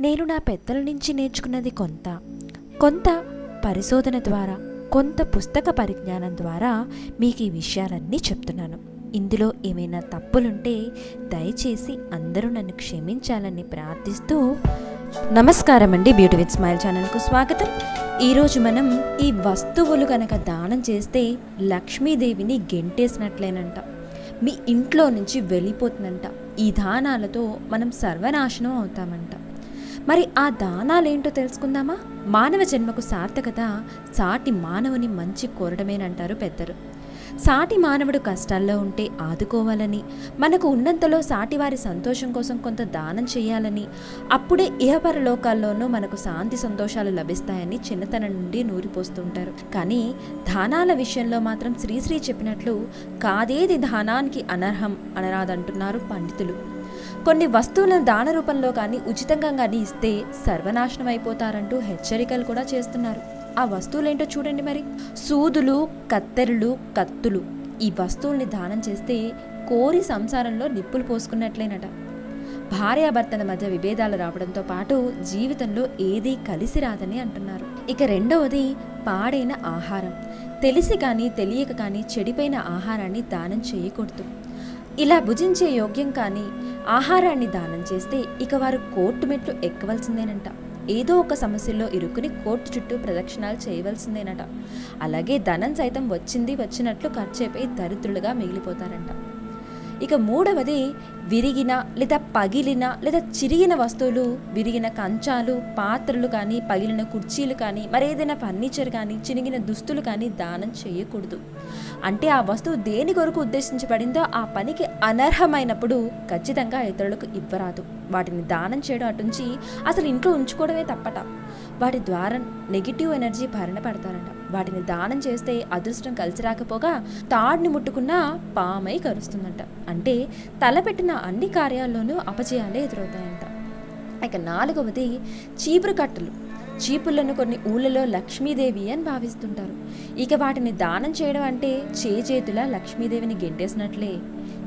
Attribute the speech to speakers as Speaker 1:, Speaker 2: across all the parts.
Speaker 1: నేను నా పెద్దల నుంచి నేర్చుకున్నది కొంత. కొంత పరిశోధన ద్వారా కొంత పుస్తక పరిజ్ఞానం ద్వారా మీకు ఈ విషయాలన్నీ చెప్తున్నాను. ఇందులో ఏమైనా తప్పులుంటే దయచేసి అందరూ నన్ను క్షమించాలని ప్రార్థిస్తూ నమస్కారం అండి బ్యూటీ విత్ స్మైల్ ఛానల్కు స్వాగతం. ఈరోజు మనం ఈ వస్తువులు కనుక దానం చేస్తే లక్ష్మీదేవిని గెంటేసినట్లేనంట. మీ ఇంట్లో నుంచి వెళ్ళిపోతుందంట. ఈ దానాలతో మనం సర్వనాశనం అవుతామంట. మరి ఆ దానాలేంటో తెలుసుకుందామా? మానవ జన్మకు సార్థకత సాటి మానవుని మంచి కోరడమేనంటారు పెద్దలు. సాటి మానవుడు కష్టాల్లో ఉంటే ఆదుకోవాలని మనకు ఉన్నంతలో సాటివారి సంతోషం కోసం కొంత దానం చేయాలని అప్పుడే ఇహపరలోకాల్లోనూ మనకు శాంతి సంతోషాలు లభిస్తాయని చిన్నతనం నుండి నూరిపోస్తుంటారు కానీ దానాల విషయంలో మాత్రం శ్రీశ్రీ చెప్పినట్లు కాదేది దానానికి అనర్హం అనరాదంటున్నారు పండితులు. కొన్ని వస్తువులను దాన రూపంలో కానీ ఉచితంగా కానీ ఇస్తే సర్వనాశనం అయిపోతారంటూ హెచ్చరికలు కూడా చేస్తున్నారు. ఆ వస్తువులేంటో చూడండి మరి. సూదులు కత్తెరలు కత్తులు ఈ వస్తువుల్ని దానం చేస్తే కోరి సంసారంలో నిప్పులు పోసుకున్నట్లేనట. భార్యాభర్తల మధ్య విభేదాలు రావడంతో పాటు జీవితంలో ఏదీ కలిసి రాదని అంటున్నారు. ఇక రెండవది పాడైన ఆహారం. తెలిసి కానీ తెలియక కానీ చెడిపోయిన ఆహారాన్ని దానం చేయకూడదు. ఇలా భుజించే యోగ్యం కానీ ఆహారాన్ని దానం చేస్తే ఇక వారు కోర్టు మెట్లు ఎక్కవలసిందేనంట. ఏదో ఒక సమస్యలో ఇరుక్కుని కోర్టు చుట్టూ ప్రదక్షిణాలు చేయవలసిందేనట. అలాగే ధనం సైతం వచ్చింది వచ్చినట్లు ఖర్చయిపోయి దరిద్రులుగా మిగిలిపోతారంట. ఇక మూడవది విరిగిన లేదా పగిలిన లేదా చిరిగిన వస్తువులు విరిగిన కంచాలు పాత్రలు కానీ పగిలిన కుర్చీలు కానీ మరేదైనా ఫర్నిచర్ కానీ చినిగిన దుస్తులు కానీ దానం చేయకూడదు. అంటే ఆ వస్తువు దేని కొరకు ఉద్దేశించబడిందో ఆ పనికి అనర్హమైనప్పుడు ఖచ్చితంగా ఇతరులకు ఇవ్వరాదు. వాటిని దానం చేయడం అటుంచి అసలు ఇంట్లో ఉంచుకోవడమే తప్పట. వాటి ద్వారా నెగిటివ్ ఎనర్జీ భరణ పడతారంట. వాటిని దానం చేస్తే అదృష్టం కలిసి రాకపోగా తాడుని ముట్టుకున్నా పామై కరుస్తుందంట. అంటే తలపెట్టిన అన్ని కార్యాల్లోనూ అపజయాలే ఎదురవుతాయంట. ఇక నాలుగవది చీపురు కట్టలు. చీపులను కొన్ని ఊళ్ళలో లక్ష్మీదేవి అని భావిస్తుంటారు. ఇక వాటిని దానం చేయడం అంటే చేజేతుల లక్ష్మీదేవిని గెంటేసినట్లే.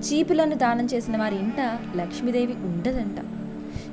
Speaker 1: చీపులను దానం చేసిన వారి ఇంట లక్ష్మీదేవి ఉండదంట.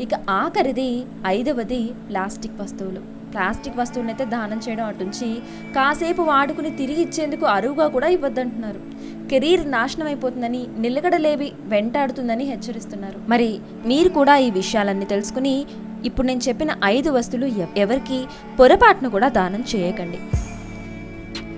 Speaker 1: ఇక ఆఖరిది ఐదవది ప్లాస్టిక్ వస్తువులు. ప్లాస్టిక్ వస్తువులను అయితే దానం చేయడం అటుంచి కాసేపు వాడుకుని తిరిగి ఇచ్చేందుకు అరువుగా కూడా ఇవ్వద్దంటున్నారు. కెరీర్ నాశనం అయిపోతుందని నిలకడలేవి వెంటాడుతుందని హెచ్చరిస్తున్నారు. మరి మీరు కూడా ఈ విషయాలన్నీ తెలుసుకుని ఇప్పుడు నేను చెప్పిన ఐదు వస్తువులు ఎవరికి పొరపాటును కూడా దానం చేయకండి.